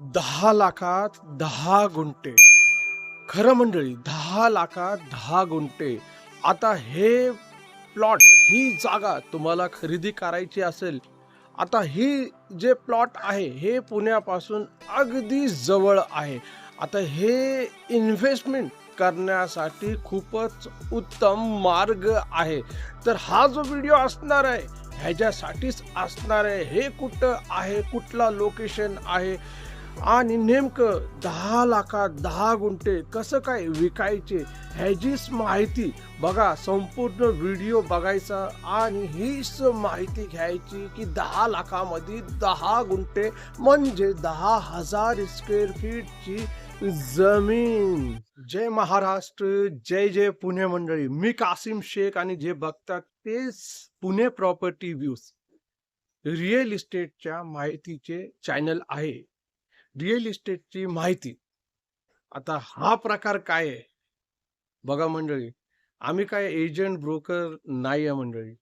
दहा लाखात दहा गुंठे. खरं मंडळी दहा लाखात दहा गुंठे. आता हे प्लॉट ही जागा तुम्हाला खरेदी करायची असेल आता ही जे प्लॉट आहे हे पुण्यापासून अगदी जवळ आहे. आता हे इन्व्हेस्टमेंट करण्यासाठी खूपच उत्तम मार्ग आहे. तर हा जो व्हिडिओ असणार आहे ह्याच्यासाठीच असणार आहे हे कुठं आहे कुठला लोकेशन आहे आणि नेमकं दहा लाखात दहा गुंठे कसं काय विकायचे ह्याचीच माहिती बघा. संपूर्ण व्हिडिओ बघायचा आणि हीच माहिती घ्यायची की दहा लाखामध्ये दहा गुंठे म्हणजे दहा हजार स्क्वेअर फीटची जमीन. जय महाराष्ट्र जय जय पुणे मंडळी. मी कासिम शेख आणि जे बघतात तेच पुणे प्रॉपर्टी व्ह्यूज रिअल इस्टेटच्या माहितीचे चॅनल आहे. रिअल इस्टेटची माहिती. आता हा प्रकार काय आहे? बघा मंडळी आम्ही काय एजंट ब्रोकर नाही आहे मंडळी.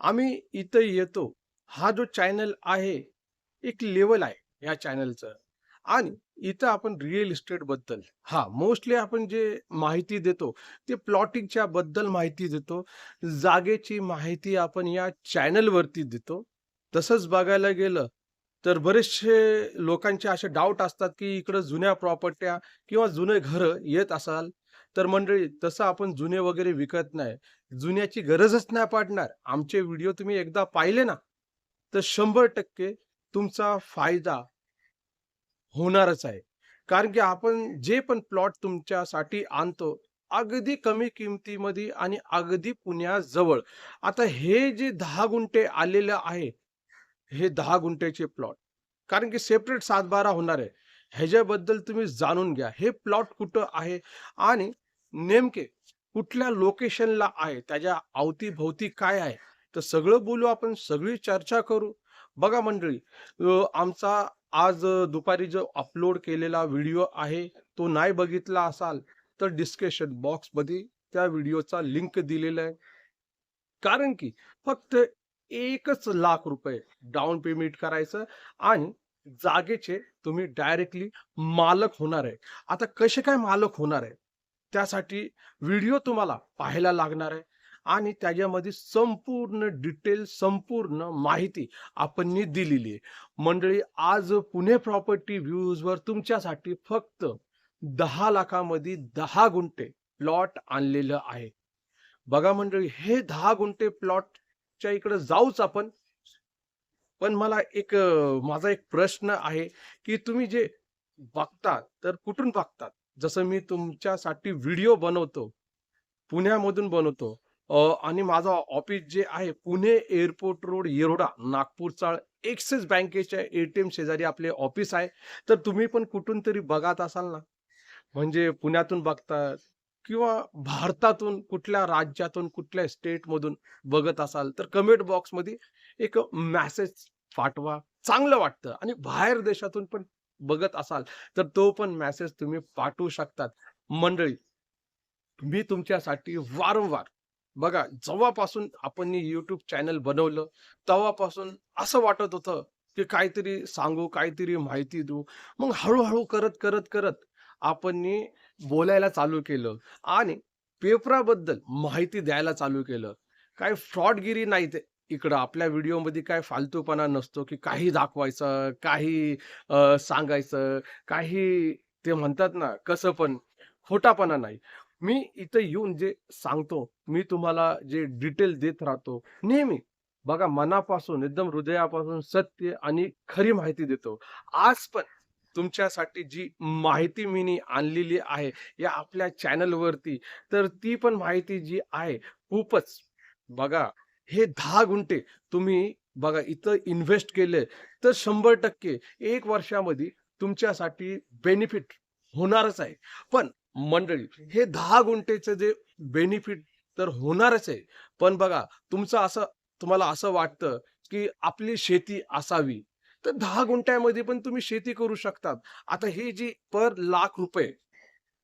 आम्ही इथं येतो. हा जो चॅनल आहे एक लेवल आहे या चॅनलचं. आणि इथं आपण रिअल इस्टेटबद्दल हा मोस्टली आपण जे माहिती देतो ते प्लॉटिंगच्या बद्दल माहिती देतो. जागेची माहिती आपण या चॅनलवरती देतो. तसंच बघायला गेलं तर बरेचसे लोकांचे असे डाऊट असतात की इकडं जुन्या प्रॉपर्ट्या किंवा जुने घरं येत असाल तर मंडळी तसं आपण जुने वगैरे विकत नाही. जुन्याची गरजच नाही पडणार. आमचे व्हिडिओ तुम्ही एकदा पाहिले ना तर शंभर टक्के तुमचा फायदा होणारच आहे. कारण की आपण जे पण प्लॉट तुमच्यासाठी आणतो अगदी कमी किमतीमध्ये आणि अगदी पुण्याजवळ. आता हे जे दहा गुंठे आलेलं आहे हे दहा गुंठ्याचे प्लॉट कारण की सेपरेट सातबारा होणार आहे. ह्याच्याबद्दल तुम्ही जाणून घ्या. हे प्लॉट कुठं आहे? आणि नेमके कुठल्या लोकेशनला आहे? त्याच्या अवतीभोवती काय आहे? तर सगळं बोलू आपण सगळी चर्चा करू. बघा मंडळी आमचा आज दुपारी जो अपलोड केलेला व्हिडिओ आहे तो नाही बघितला असाल तर डिस्कशन बॉक्समध्ये त्या व्हिडिओचा लिंक दिलेला आहे. कारण की फक्त एकच लाख रुपये डाऊन पेमेंट करायचं आणि जागेचे तुम्ही डायरेक्टली मालक होणार आहे. आता कसे काय मालक होणार आहे? त्यासाठी व्हिडिओ तुम्हाला पाहायला लागणार आहे आणि त्याच्यामध्ये संपूर्ण डिटेल संपूर्ण माहिती आपण दिलेली आहे. मंडळी आज पुणे प्रॉपर्टी व्ह्यूजवर तुमच्यासाठी फक्त दहा लाखामध्ये दहा गुंठे प्लॉट आणलेलं आहे. बघा मंडळी हे दहा गुंठे प्लॉट च्या इकडे जाऊच आपण. पण मला एक माझा एक प्रश्न आहे की तुम्ही जे बघतात तर कुठून बघतात जसं मी तुमच्यासाठी व्हिडिओ बनवतो पुण्यामधून बनवतो आणि माझा ऑफिस जे आहे पुणे एअरपोर्ट रोड येरोडा नागपूरचा एक्सिस बँकेच्या एटीएम शेजारी आपले ऑफिस आहे. तर तुम्ही पण कुठून तरी बघत असाल ना? म्हणजे पुण्यातून बघतात किंवा भारतातून कुठल्या राज्यातून कुठल्या स्टेटमधून बघत असाल तर कमेंट बॉक्समध्ये एक मेसेज पाठवा. चांगलं वाटतं. आणि बाहेर देशातून पण बघत असाल तर तो पण मेसेज तुम्ही पाठवू शकतात. मंडळी मी तुमच्यासाठी वारंवार बघा जेव्हापासून आपण युट्यूब चॅनल बनवलं तेव्हापासून असं वाटत होतं की काहीतरी सांगू काहीतरी माहिती देऊ. मग हळूहळू करत करत करत आपण बोलायला चालू केलं आणि पेपराबद्दल माहिती द्यायला चालू केलं. काय फ्रॉडगिरी नाही ते इकडं. आपल्या व्हिडिओमध्ये काय फालतूपणा नसतो की काही दाखवायचं काही सांगायचं काही ते म्हणतात ना कसं पण खोटापणा नाही. मी इथं येऊन जे सांगतो मी तुम्हाला जे डिटेल देत राहतो नेहमी बघा मनापासून एकदम हृदयापासून सत्य आणि खरी माहिती देतो. आज पण तुमच्यासाठी जी माहिती मी आणलेली आहे या आपल्या चॅनलवरती तर ती पण माहिती जी आहे खूपच. बघा हे दहा गुंठे तुम्ही बघा इथं इन्व्हेस्ट केले तर शंभर टक्के एक वर्षामध्ये तुमच्यासाठी बेनिफिट होणारच आहे. पण मंडळी हे दहा गुंठेचं जे बेनिफिट तर होणारच आहे. पण बघा तुमचं असं तुम्हाला असं वाटतं की आपली शेती असावी. तर दहा गुंठ्यामध्ये पण तुम्ही शेती करू शकतात. आता हे जी पर लाख रुपये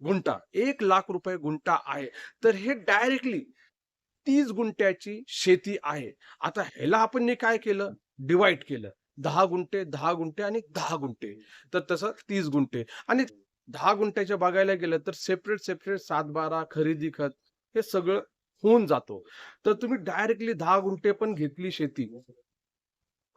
गुंठा एक लाख रुपये गुंठा आहे तर हे डायरेक्टली तीस गुंठ्याची शेती आहे. आता ह्याला आपण काय केलं? डिवाइड केलं. दहा गुंठे दहा गुंठे आणि दहा गुंठे. तर तसं तीस गुंठे. आणि दहा गुंठ्याच्या बघायला गेलं तर सेपरेट सेपरेट सात बारा खरेदी खत हे सगळं होऊन जातो. तर तुम्ही डायरेक्टली दहा गुंठे पण घेतली शेती.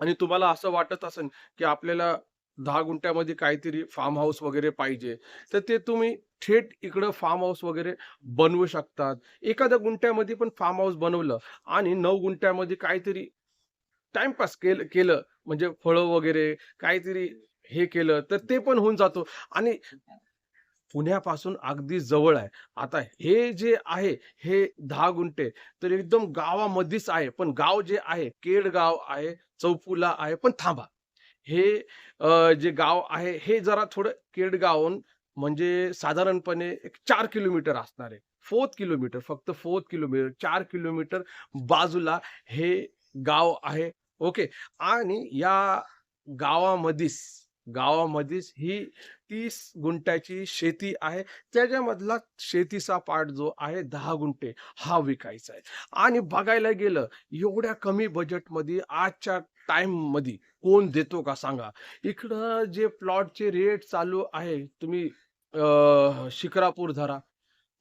आणि तुम्हाला असं वाटत असेल की आपल्याला दहा गुंठ्यामध्ये काहीतरी फार्म हाऊस वगैरे पाहिजे तर ते तुम्ही थेट इकडं फार्म हाऊस वगैरे बनवू शकतात. एखाद्या गुंठ्यामध्ये पण फार्म हाऊस बनवलं आणि नऊ गुंठ्यामध्ये काहीतरी टाइमपास केलं केलं म्हणजे फळं वगैरे काहीतरी हे केलं तर ते पण होऊन जातो. आणि पुण्यापासून अगदी जवळ आहे. आता हे जे आहे हे दहा गुंठे तर एकदम गावामध्येच आहे. पण गाव जे आहे केड गाव आहे चौफुला आहे पण थांबा. हे जे गाव आहे हे जरा थोडं केडगावून म्हणजे साधारणपणे एक चार किलोमीटर असणार आहे. फोर्थ किलोमीटर फक्त फोर्थ किलोमीटर चार किलोमीटर बाजूला हे गाव आहे. ओके. आणि या गावामध्येच गावामध्येच ही तीस गुंठ्याची शेती आहे. त्याच्यामधला शेतीचा पार्ट जो आहे दहा गुंठे हा विकायचा आहे. आणि बघायला गेलं एवढ्या कमी बजेटमध्ये आजच्या टाइममध्ये कोण देतो का सांगा? इकडं जे प्लॉटचे रेट चालू आहे तुम्ही अं, धरा.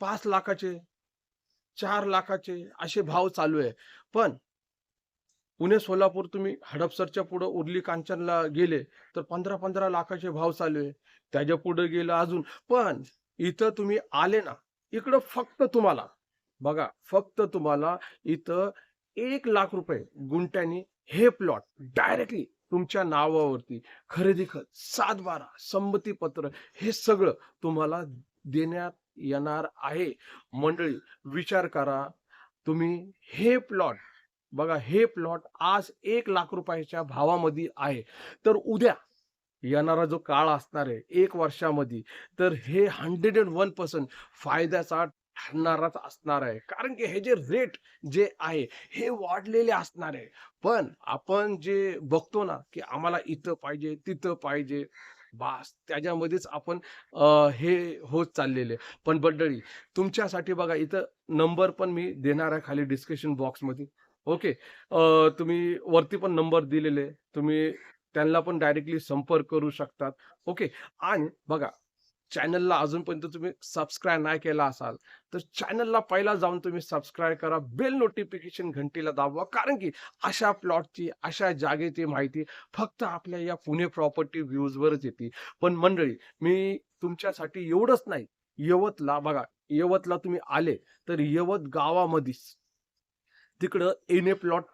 पाच लाखाचे चार लाखाचे असे भाव चालू आहे. पण पुणे सोलापूर तुम्ही हडपसरच्या पुढं उरली कांचनला गेले तर पंधरा पंधरा लाखाचे भाव चालू आहे. त्याच्या पुढे गेलं अजून. पण इथं तुम्ही आले ना इकडं फक्त तुम्हाला बघा फक्त तुम्हाला इथं एक लाख रुपये गुंठ्यानी हे प्लॉट डायरेक्टली तुमच्या नावावरती. खरेदी खत सात बारा संमती पत्र हे सगळं तुम्हाला देण्यात येणार आहे. मंडळी विचार करा तुम्ही हे प्लॉट बघा हे प्लॉट आज एक लाख रुपयाच्या भावामध्ये आहे. तर उद्या येणारा जो काळ असणार आहे एक वर्षामध्ये तर हे हंड्रेड अँड वन पर्सेंट फायद्याचा ठरणाराच असणार आहे. कारण की हे जे रेट जे आहे हे वाढलेले असणार आहे. पण आपण जे बघतो ना की आम्हाला इथं पाहिजे तिथं पाहिजे बास त्याच्यामध्येच आपण हे होत चाललेले. पण मंडळी तुमच्यासाठी बघा इथं नंबर पण मी देणार आहे खाली डिस्क्रिप्शन बॉक्समध्ये ओके. अ, तुम्ही वरती पण नंबर दिलेले. तुम्ही त्यांना पण डायरेक्टली संपर्क करू शकतात. ओके. आणि बघा चॅनलला अजूनपर्यंत तुम्ही सबस्क्राईब नाही केला असाल तर चॅनलला पहिला जाऊन तुम्ही सबस्क्राईब करा. बेल नोटिफिकेशन घंटीला दाबवा कारण की अशा प्लॉटची अशा जागेची माहिती फक्त आपल्या या पुणे प्रॉपर्टी व्ह्यूजवरच येते. पण मंडळी मी तुमच्यासाठी एवढंच नाही यवतला बघा यवतला तुम्ही आले तर यवत गावामध्येच तिकडं एने प्लॉट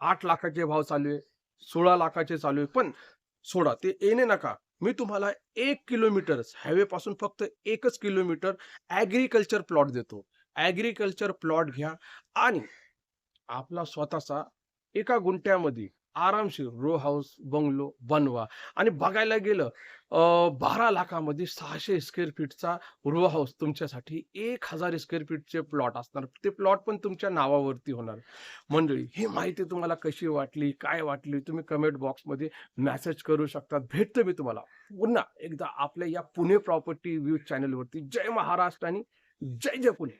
आठ लाखाचे भाव चालू आहे सोळा लाखाचे चालू आहे. पण सोडा ते एने नका. मी तुम्हाला एक किलोमीटर हायवे पासून फक्त एकच किलोमीटर ऍग्रिकल्चर प्लॉट देतो. ऍग्रिकल्चर प्लॉट घ्या आणि आपला स्वतःचा एका गुंठ्यामध्ये आरामशीर रो हाऊस बंगलो बनवा. आणि बघायला गेलं बारा लाखामध्ये सहाशे स्क्वेअर फीटचा रो हाऊस तुमच्यासाठी एक हजार स्क्वेअर फीटचे प्लॉट असणार. ते प्लॉट पण तुमच्या नावावरती होणार. मंडळी ही माहिती तुम्हाला कशी वाटली? काय वाटली? तुम्ही कमेंट बॉक्समध्ये मेसेज करू शकता भेटतो मी तुम्हाला पुन्हा एकदा आपल्या या पुणे प्रॉपर्टी व्ह्यूज चॅनलवरती जय महाराष्ट्र आणि जय जय पुणे.